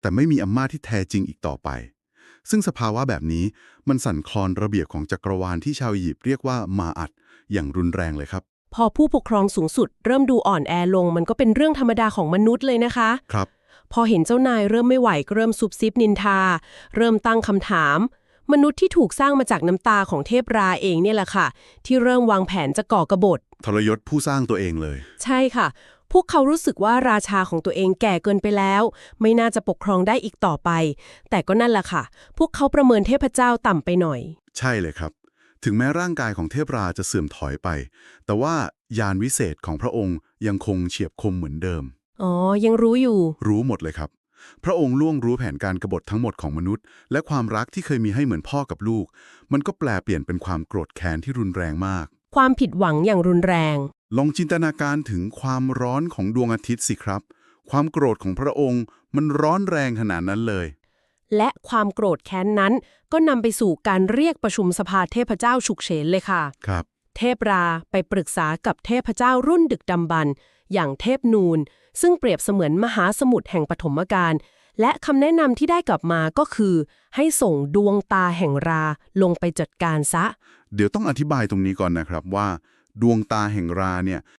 แต่ไม่มีอำนาจที่แท้จริงอีกต่อไป ซึ่งสภาวะแบบนี้มันสั่นคลอนระเบียบของจักรวาลที่ชาวอียิปต์เรียกว่ามาอัด อย่างรุนแรงเลยครับ พอผู้ปกครองสูงสุด เริ่มดูอ่อนแอลง มันก็เป็นเรื่องธรรมดาของมนุษย์เลยนะคะ ครับ พอเห็นเจ้านายเริ่มไม่ไหวก็เริ่มซุบซิบนินทา เริ่มตั้งคำถาม มนุษย์ที่ถูกสร้างมาจากน้ำตาของเทพราเองเนี่ยแหละค่ะ ที่เริ่มวางแผนจะก่อกบฏทรยศผู้สร้างตัวเองเลย ใช่ค่ะ พวกเขารู้สึกว่าราชาของตัวเองแก่เกินไปแล้ว ไม่น่าจะปกครองได้อีกต่อไป แต่ก็นั่นแหละค่ะ พวกเขาประเมินเทพเจ้าต่ำไปหน่อย ใช่เลยครับ ถึงแม้ร่างกายของเทพราจะเสื่อมถอยไป แต่ว่ายานวิเศษของพระองค์ยังคงเฉียบคมเหมือนเดิม อ๋อ ยังรู้อยู่ รู้หมดเลยครับ พระองค์ล่วงรู้แผนการกบฏทั้งหมดของมนุษย์ และความรักที่เคยมีให้เหมือนพ่อกับลูก มันก็แปลเปลี่ยนเป็นความโกรธแค้นที่รุนแรงมาก ความผิดหวังอย่างรุนแรง ลองจินตนาการถึงความร้อนของดวงอาทิตย์สิครับ ความโกรธของพระองค์มันร้อนแรงขนาดนั้นเลย และความโกรธแค้นนั้น ก็นำไปสู่การเรียกประชุมสภาเทพเจ้าฉุกเฉินเลยค่ะ ครับ เทพราไปปรึกษากับเทพเจ้ารุ่นดึกดำบรรพ์อย่างเทพนูน ซึ่งเปรียบเสมือนมหาสมุทรแห่งปฐมกาลและคำแนะนำที่ได้กลับมาก็คือ ให้ส่งดวงตาแห่งราลงไปจัดการซะ เดี๋ยวต้องอธิบายตรงนี้ก่อนนะครับว่า ดวงตาแห่งราเนี่ย